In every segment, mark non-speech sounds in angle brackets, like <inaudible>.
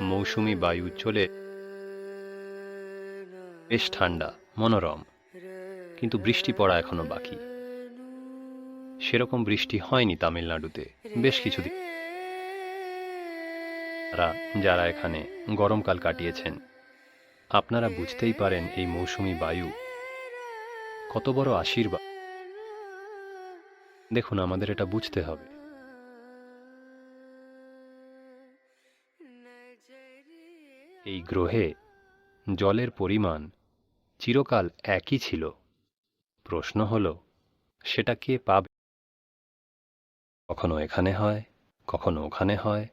মৌসুমি বায়ু চলে। বেশ ঠান্ডা, মনোরম। কিন্তু বৃষ্টি পড়া এখনও বাকি। সেরকম বৃষ্টি হয়নি তামিলনাড়ুতে, বেশ কিছুদিন। তারা, যারা এখানে গরমকাল কাটিয়েছেন, আপনারা বুঝতেই পারেন এই মৌসুমি বায়ু কত বড় আশীর্বাদ। দেখুন, আমাদের এটা বুঝতে হবে। এই গ্রহে জলের পরিমাণ চিরকাল একই ছিল। প্রশ্ন হল, সেটা কে পাবে? কখনো এখানে হয়, কখনো ওখানে হয়,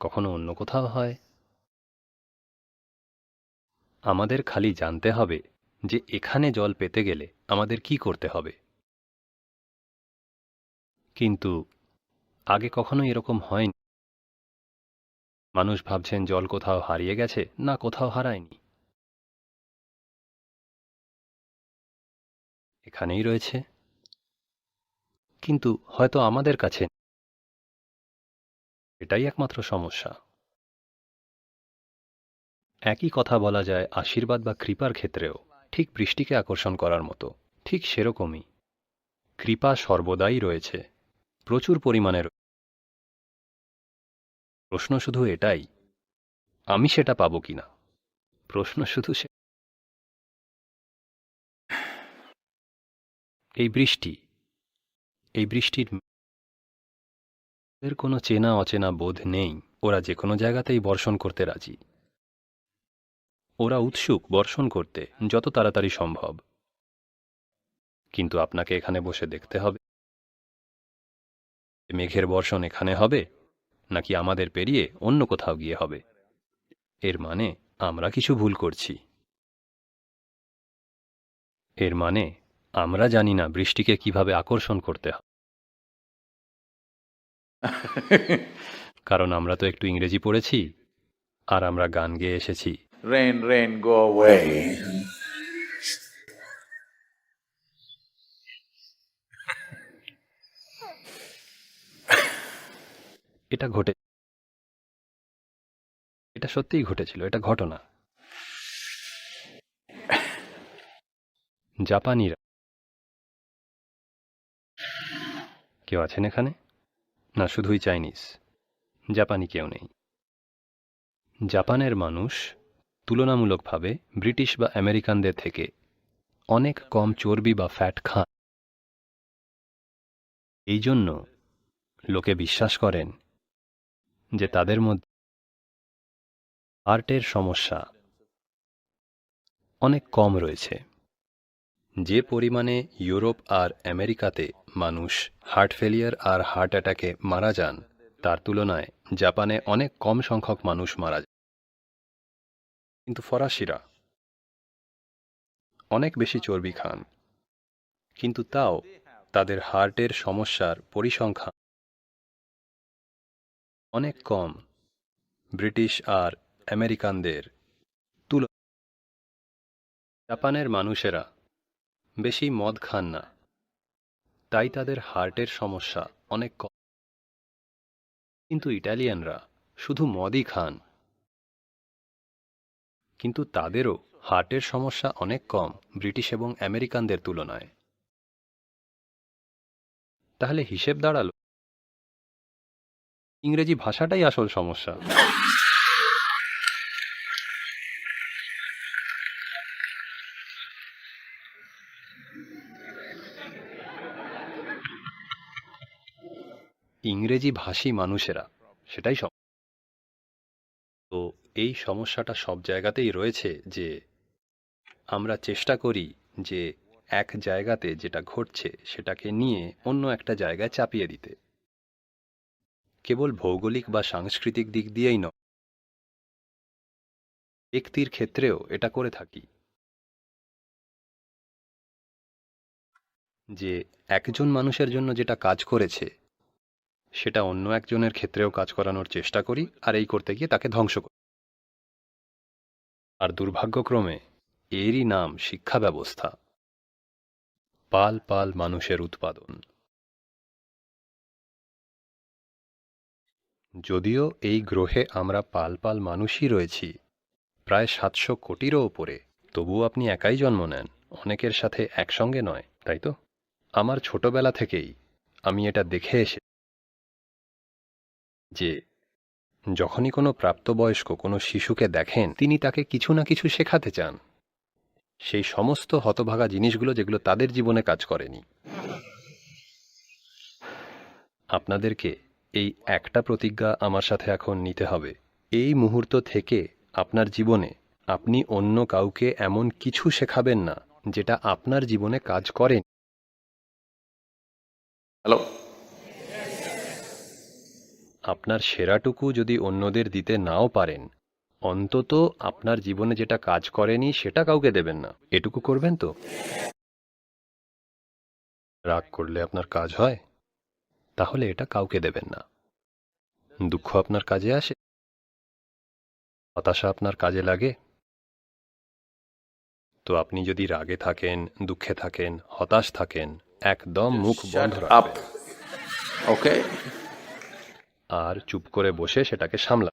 কখনো অন্য কোথাও হয়। আমাদের খালি জানতে হবে যে এখানে জল পেতে গেলে আমাদের কি করতে হবে। কিন্তু আগে কখনো এরকম হয়নি। মানুষ ভাবছেন জল কোথাও হারিয়ে গেছে, না কোথাও হারায়নি। এখানেই রয়েছে। কিন্তু হয়তো আমাদের কাছে এটাই একমাত্র সমস্যা। একই কথা বলা যায় আশীর্বাদ বা কৃপার ক্ষেত্রেও, ঠিক বৃষ্টিকে আকর্ষণ করার মতো, ঠিক সেরকমই। কৃপা সর্বদাই রয়েছে। প্রচুর পরিমাণে রয়েছে। প্রশ্ন শুধু এটাই, আমি সেটা পাবো কিনা প্রশ্ন শুধু সে, এই বৃষ্টি, এই বৃষ্টির এর কোনো চেনা অচেনা বোধ নেই। ওরা যে কোনো জায়গাতেই বর্ষণ করতে রাজি। ওরা উৎসুক বর্ষণ করতে, যত তাড়াতাড়ি সম্ভব। কিন্তু আপনাকে এখানে বসে দেখতে হবে। মেঘের বর্ষণ এখানে হবে নাকি আমাদের পেরিয়ে অন্য কোথাও গিয়ে হবে? এর মানে আমরা কিছু ভুল করছি। এর মানে আমরা জানি না বৃষ্টিকে কীভাবে আকর্ষণ করতে হয় <laughs> কারণ আমরা তো একটু ইংরেজি পড়েছি আর আমরা গান গেয়ে এসেছি। Rain, rain, go away. এটা ঘটে, এটা সত্যিই ঘটেছিল, এটা ঘটনা। জাপানিরা। কেউ আছেন এখানে? না, শুধুই চাইনিজ। জাপানি কেউ নেই। জাপানের মানুষ তুলনামূলকভাবে ব্রিটিশ বা আমেরিকানদের থেকে অনেক কম চর্বি বা ফ্যাট খান। এই জন্য লোকে বিশ্বাস করেন যে তাদের মধ্যে হার্টের সমস্যা অনেক কম রয়েছে। যে পরিমাণে ইউরোপ আর আমেরিকাতে মানুষ হার্ট ফেলিয়ার আর হার্ট অ্যাটাকে মারা যান, তার তুলনায় জাপানে অনেক কম সংখ্যক মানুষ মারা যান। কিন্তু ফরাসিরা অনেক বেশি চর্বি খান, কিন্তু তাও তাদের হার্টের সমস্যার পরিসংখ্যান অনেক কম। ব্রিটিশ আর আমেরিকানদের তুল জাপানের মানুষেরা বেশি মদ খান না। তাই তাদের হার্টের সমস্যা অনেক কম কিন্তু ইটালিয়ানরা শুধু মদই খান। কিন্তু তাদেরও হার্টের সমস্যা অনেক কম ব্রিটিশ এবং আমেরিকানদের তুলনায়। তাহলে হিসেব দাঁড়াল ইংরেজি ভাষাটাই আসল সমস্যা। ইংরেজি ভাষী মানুষেরা, সেটাই তো এই সমস্যাটা সব জায়গাতেই রয়েছে যে, আমরা চেষ্টা করি যে এক জায়গাতে যেটা ঘটছে সেটাকে নিয়ে অন্য একটা জায়গায় চাপিয়ে দিতে। কেবল ভৌগোলিক বা সাংস্কৃতিক দিক দিয়েই নয়। ব্যক্তির ক্ষেত্রেও এটা করে থাকি। যে একজন মানুষের জন্য যেটা কাজ করেছে, সেটা অন্য একজনের ক্ষেত্রেও কাজ করানোর চেষ্টা করি আর এই করতে গিয়ে তাকে ধ্বংস করি। আর দুর্ভাগ্যক্রমে এরই নাম শিক্ষা ব্যবস্থা। পাল পাল মানুষের উৎপাদন। যদিও এই গ্রহে আমরা পাল পাল মানুষই রয়েছি, প্রায় সাতশো কোটিরও ওপরে তবুও আপনি একাই জন্ম নেন, অনেকের সাথে একসঙ্গে নয়, তাই তো? আমার ছোটবেলা থেকেই আমি এটা দেখে এসে যে যখনই কোনো প্রাপ্তবয়স্ক কোনো শিশুকে দেখেন, তিনি তাকে কিছু না কিছু শেখাতে চান। সেই সমস্ত হতভাগা জিনিসগুলো যেগুলো তাদের জীবনে কাজ করেনি। আপনাদেরকে এই একটা প্রতিজ্ঞা আমার সাথে এখন নিতে হবে। এই মুহূর্ত থেকে আপনার জীবনে আপনি অন্য কাউকে এমন কিছু শেখাবেন না যেটা আপনার জীবনে কাজ করেন হ্যালো। আপনার সেরাটুকু যদি অন্যদের দিতে নাও পারেন অন্তত আপনার জীবনে যেটা কাজ করেনি সেটা কাউকে দেবেন না। এটুকু করবেন তো? রাগ করলে আপনার কাজ হয়? তাহলে এটা কাউকে দেবেন না। দুঃখ আপনার কাজে আসে? হতাশা আপনার কাজে লাগে? তো আপনি যদি রাগে থাকেন দুঃখে থাকেন হতাশ থাকেন একদম মুখ বন্ধ. রাখবেন। Okay? আর চুপ করে বসে সেটাকে সামলা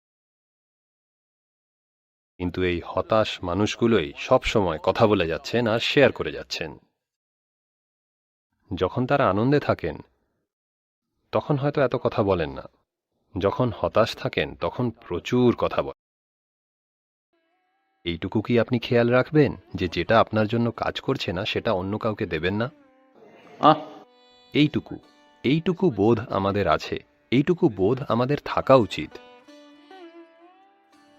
কিন্তু এই হতাশ মানুষগুলোই সব সময় কথা বলে যাচ্ছেন আর শেয়ার করে যাচ্ছেন। যখন তারা আনন্দে থাকেন তখন হয়তো এত কথা বলেন না। যখন হতাশ থাকেন তখন প্রচুর কথা বলেন। এইটুকু কি আপনি খেয়াল রাখবেন যে যেটা আপনার জন্য কাজ করছে না সেটা অন্য কাউকে দেবেন না? এইটুকু এইটুকু বোধ আমাদের আছে এইটুকু বোধ আমাদের থাকা উচিত।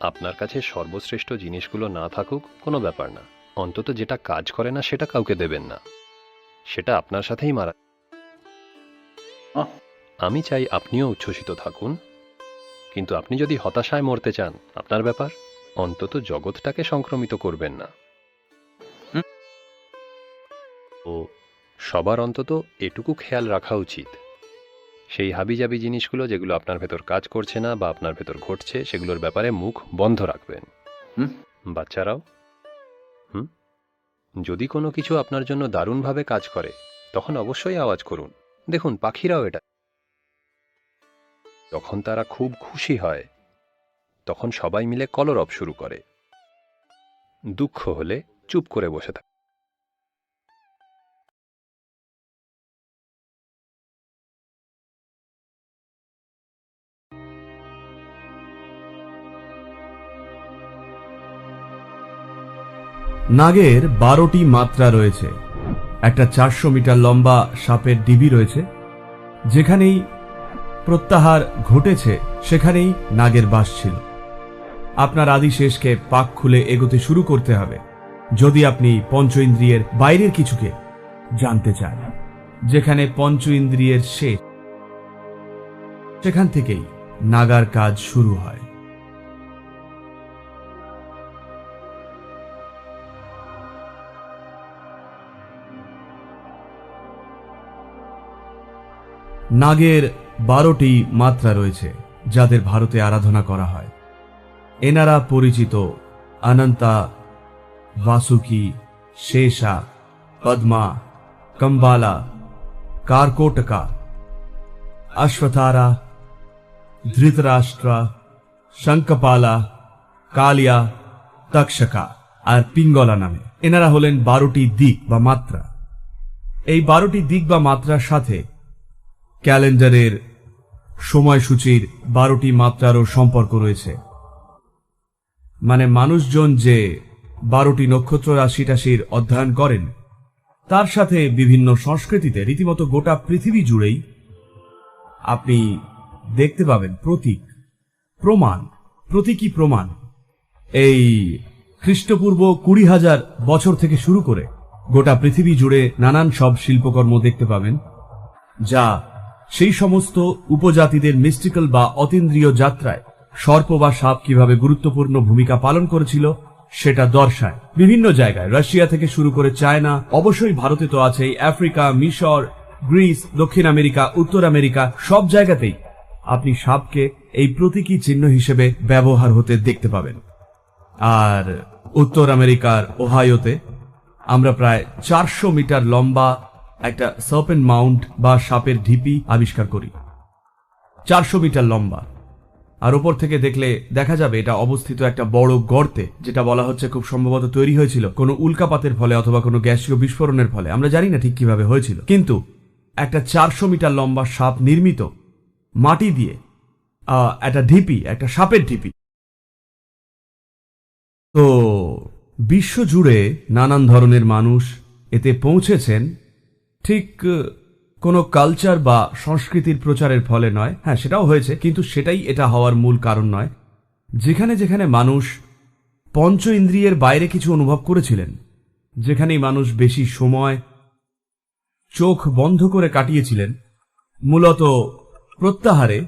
আপনার কাছে সর্বশ্রেষ্ঠ জিনিসগুলো না থাকুক কোনো ব্যাপার না। অন্তত যেটা কাজ করে না সেটা কাউকে দেবেন না। সেটা আপনার সাথেই মারা আহ। আমি চাই আপনিও উচ্ছ্বসিত থাকুন। কিন্তু আপনি যদি হতাশায় মরতে চান আপনার ব্যাপার? অন্তত জগৎটাকে সংক্রমিত করবেন না। ও সবার অন্তত এটুকু খেয়াল রাখা উচিত। সেই হাবিজাবি জিনিসগুলো যেগুলো আপনার ভেতর কাজ করছে না বা আপনার ভেতর ঘটছে সেগুলোর ব্যাপারে মুখ বন্ধ রাখবেন? বাচ্চারাও? হুম? যদি কোনো কিছু আপনার জন্য দারুণভাবে কাজ করে তখন অবশ্যই আওয়াজ করুন। দেখুন পাখিরাও এটা যখন তারা খুব খুশি হয়। তখন সবাই মিলে কলরব শুরু করে। দুঃখ হলে চুপ করে বসে থাকে। নাগের বারোটি মাত্রা রয়েছে। একটা চারশো মিটার লম্বা সাপের ডিবি রয়েছে, যেখানেই প্রত্যাহার ঘটেছে, সেখানেই নাগের বাস ছিল। আপনার আদি শেষকে পাক খুলে এগোতে শুরু করতে হবে। যদি আপনি পঞ্চ ইন্দ্রিয়ের বাইরের কিছুকে জানতে চান, যেখানে পঞ্চ ইন্দ্রিয়ের শেষ, সেখান থেকেই নাগার কাজ শুরু হয়। নাগের বারোটি মাত্রা রয়েছে, যাদের ভারতে আরাধনা করা হয়। এনারা পরিচিত অনন্তা, বাসুকি, শেষা, পদ্মা, কম্বালা, কারকোটকা অশ্বতারা ধৃতরাষ্ট্র, শঙ্কপালা, কালিয়া তক্ষকা আর পিঙ্গলা নামে। এনারা হলেন বারোটি দিক বা মাত্রা। এই বারোটি দিক বা মাত্রার সাথে ক্যালেন্ডারের সময়সূচির বারোটি মাত্রারও সম্পর্ক রয়েছে। মানে মানুষজন যে বারোটি নক্ষত্র রাশি টাশির অধ্যয়ন করেন, তার সাথে বিভিন্ন সংস্কৃতিতে রীতিমতো গোটা পৃথিবী জুড়েই আপনি দেখতে পাবেন প্রতীক, প্রমাণ, প্রতীকী প্রমাণ। এই খ্রিস্টপূর্ব কুড়ি হাজার বছর থেকে শুরু করে গোটা পৃথিবী জুড়ে নানান সব শিল্পকর্ম দেখতে পাবেন, যা সেই সমস্ত উপজাতিদের মিস্টিক্যাল বা অতীন্দ্রিয় যাত্রায় সর্প বা সাপ কীভাবে গুরুত্বপূর্ণ ভূমিকা পালন করেছিল, সেটা দর্শায়। বিভিন্ন জায়গায়, রাশিয়া থেকে শুরু করে চায়না, অবশ্যই ভারতে তো আছেই, আফ্রিকা, মিশর, গ্রিস, দক্ষিণ আমেরিকা, উত্তর আমেরিকা, সব জায়গাতেই আপনি সাপকে এই প্রতীকী চিহ্ন হিসেবে ব্যবহার হতে দেখতে পাবেন। আর উত্তর আমেরিকার ওহাইওতে আমরা প্রায় চারশো মিটার লম্বা একটা সার্পেন মাউন্ট বা সাপের ঢিপি আবিষ্কার করি। চারশো মিটার লম্বা। আর ওপর থেকে দেখলে দেখা যাবে এটা অবস্থিত একটা বড় গর্তে, যেটা বলা হচ্ছে খুব সম্ভবত তৈরি হয়েছিল কোনো উল্কাপাতের ফলে অথবা কোনো গ্যাসীয় বিস্ফোরণের ফলে। আমরা জানি না ঠিক কীভাবে হয়েছিল। কিন্তু একটা চারশো মিটার লম্বা সাপ নির্মিত মাটি দিয়ে একটা ঢিপি, একটা সাপের ঢিপি। তো বিশ্ব জুড়ে নানান ধরনের মানুষ এতে পৌঁছেছেন ঠিক কোন কালচার বা সংস্কৃতির প্রচারের ফলে নয়। হ্যাঁ সেটাও হয়েছে, কিন্তু সেটাই এটা হওয়ার মূল কারণ নয়। যেখানে যেখানে মানুষ পঞ্চ ইন্দ্রিয়ের বাইরে কিছু অনুভব করেছিলেন, যেখানেই মানুষ বেশি সময় চোখ বন্ধ করে কাটিয়েছিলেন, মূলত প্রত্যাহারে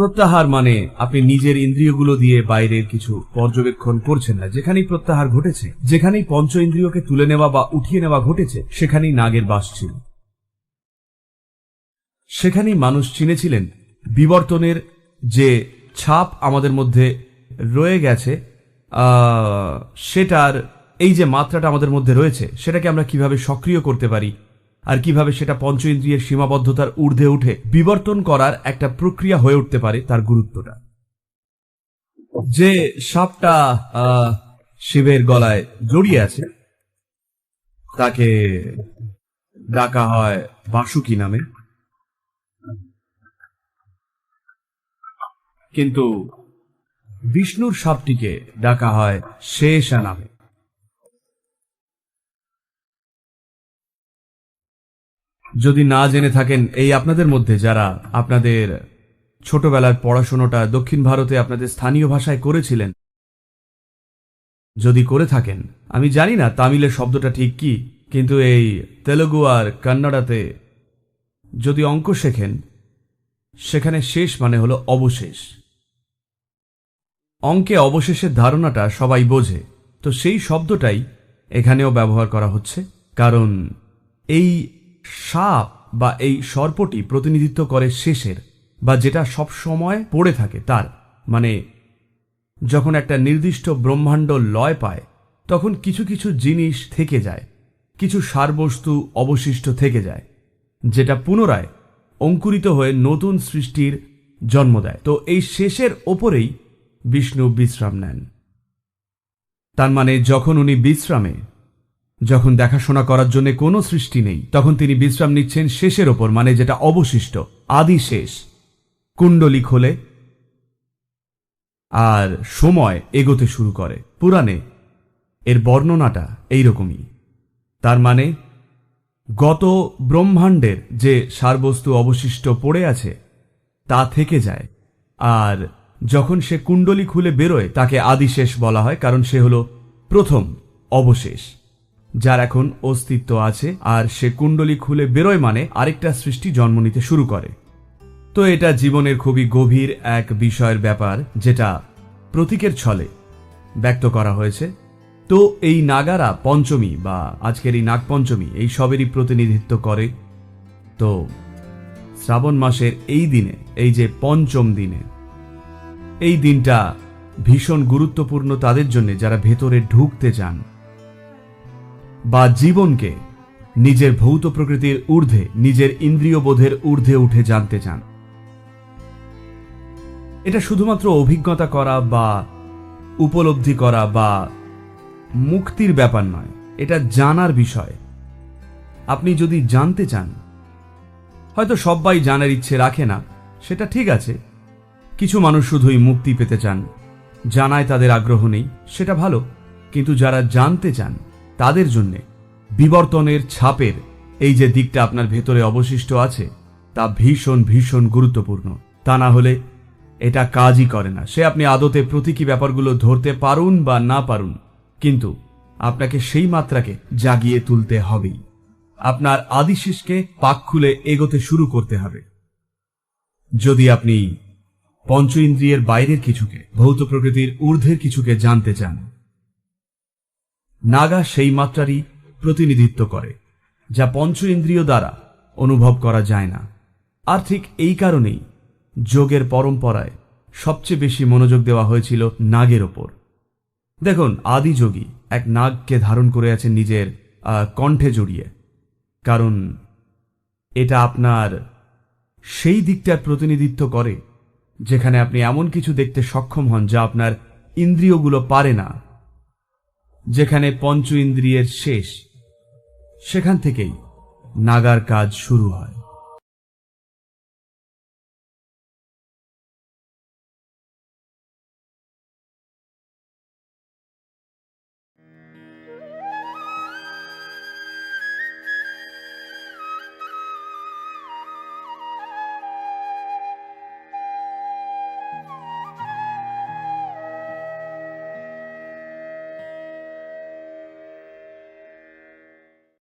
প্রত্যাহার মানে আপনি নিজের ইন্দ্রিয়গুলো দিয়ে বাইরের কিছু পর্যবেক্ষণ করছেন না। যেখানেই প্রত্যাহার ঘটেছে, যেখানেই পঞ্চ ইন্দ্রিয়কে তুলে নেওয়া বা উঠিয়ে নেওয়া ঘটেছে, সেখানেই নাগের বাস ছিল। সেখানেই মানুষ চিনেছিলেন বিবর্তনের যে ছাপ আমাদের মধ্যে রয়ে গেছে সেটার, এই যে মাত্রাটা আমাদের মধ্যে রয়েছে, সেটাকে আমরা কীভাবে সক্রিয় করতে পারি আর কীভাবে সেটা পঞ্চ ইন্দ্রিয়ের সীমাবদ্ধতার ঊর্ধ্বে উঠে বিবর্তন করার একটা প্রক্রিয়া হয়ে উঠতে পারে তার গুরুত্বটা। যে সাপটা শিবের গলায় জড়িয়ে আছে, তাকে ডাকা হয় বাসুকি নামে। কিন্তু বিষ্ণুর সাপটিকে ডাকা হয় শেষা নামে। যদি না জেনে থাকেন, এই আপনাদের মধ্যে যারা আপনাদের ছোটবেলার পড়াশোনাটা দক্ষিণ ভারতে আপনাদের স্থানীয় ভাষায় করেছিলেন, যদি করে থাকেন, আমি জানি না তামিলের শব্দটা ঠিক কি, কিন্তু এই তেলেগু আর কান্নাডাতে যদি অঙ্ক শেখেন, সেখানে শেষ মানে হলো অবশেষ। অঙ্কে অবশেষের ধারণাটা সবাই বোঝে, তো সেই শব্দটাই এখানেও ব্যবহার করা হচ্ছে, কারণ এই সাপ বা এই সর্পটি প্রতিনিধিত্ব করে শেষের, বা যেটা সব সময় পড়ে থাকে তার। মানে যখন একটা নির্দিষ্ট ব্রহ্মাণ্ড লয় পায়, তখন কিছু কিছু জিনিস থেকে যায়, কিছু সারবস্তু অবশিষ্ট থেকে যায়, যেটা পুনরায় অঙ্কুরিত হয়ে নতুন সৃষ্টির জন্ম দেয়। তো এই শেষের ওপরেই বিষ্ণু বিশ্রাম নেন। তার মানে যখন উনি বিশ্রামে যখন দেখাশোনা করার জন্য কোনো সৃষ্টি নেই, তখন তিনি বিশ্রাম নিচ্ছেন শেষের ওপর মানে যেটা অবশিষ্ট, আদি শেষ। কুণ্ডলী খোলে আর সময় এগোতে শুরু করে। পুরাণে এর বর্ণনাটা এইরকমই। তার মানে গত ব্রহ্মাণ্ডের যে সারবস্তু অবশিষ্ট পড়ে আছে, তা থেকে যায়। আর যখন সে কুণ্ডলী খুলে বেরোয়, তাকে আদিশেষ বলা হয়, কারণ সে হলো প্রথম অবশেষ। যার এখন অস্তিত্ব আছে আর সে কুণ্ডলী খুলে বেরোয় মানে আরেকটা সৃষ্টি জন্ম নিতে শুরু করে। তো এটা জীবনের খুবই গভীর এক বিষয়ের ব্যাপার যেটা প্রতীকের ছলে ব্যক্ত করা হয়েছে। তো এই নাগারা পঞ্চমী বা আজকের এই নাগপঞ্চমী এই সবেরই প্রতিনিধিত্ব করে। তো শ্রাবণ মাসের এই দিনে, এই যে পঞ্চম দিনে, এই দিনটা ভীষণ গুরুত্বপূর্ণ তাদের জন্য যারা ভেতরে ঢুকতে চান। বা জীবনকে নিজের ভৌত প্রকৃতির ঊর্ধ্বে, নিজের ইন্দ্রিয় বোধের ঊর্ধ্বে উঠে জানতে চান। এটা শুধুমাত্র অভিজ্ঞতা করা বা উপলব্ধি করা বা মুক্তির ব্যাপার নয়, এটা জানার বিষয়। আপনি যদি জানতে চান, হয়তো সবাই জানার ইচ্ছে রাখে না, সেটা ঠিক আছে। কিছু মানুষ শুধুই মুক্তি পেতে চান, জানায় তাদের আগ্রহ নেই, সেটা ভালো। কিন্তু যারা জানতে চান তাদের জন্য বিবর্তনের ছাপের এই যে দিকটা আপনার ভেতরে অবশিষ্ট আছে, তা ভীষণ ভীষণ গুরুত্বপূর্ণ। তা না হলে এটা কাজই করে না। সে আপনি আদতে প্রতীকী ব্যাপারগুলো ধরতে পারুন বা না পারুন, কিন্তু আপনাকে সেই মাত্রাকে জাগিয়ে তুলতে হবেই। আপনার আদিশিসকে পাক খুলে এগোতে শুরু করতে হবে। যদি আপনি পঞ্চ ইন্দ্রিয়ের বাইরের কিছুকে, ভৌত প্রকৃতির ঊর্ধ্বের কিছুকে জানতে চান নাগা সেই মাত্রারই প্রতিনিধিত্ব করে, যা পঞ্চ ইন্দ্রিয় দ্বারা অনুভব করা যায় না। আর ঠিক এই কারণেই যোগের পরম্পরায় সবচেয়ে বেশি মনোযোগ দেওয়া হয়েছিল নাগের ওপর। দেখুন আদি যোগী এক নাগকে ধারণ করে আছেন নিজের কণ্ঠে জড়িয়ে। কারণ এটা আপনার সেই দিকটার প্রতিনিধিত্ব করে, যেখানে আপনি এমন কিছু দেখতে সক্ষম হন যা আপনার ইন্দ্রিয়গুলো পারে না। যেখানে পঞ্চ ইন্দ্রিয়ের শেষ সেখান থেকেই নাগার কাজ শুরু হয়।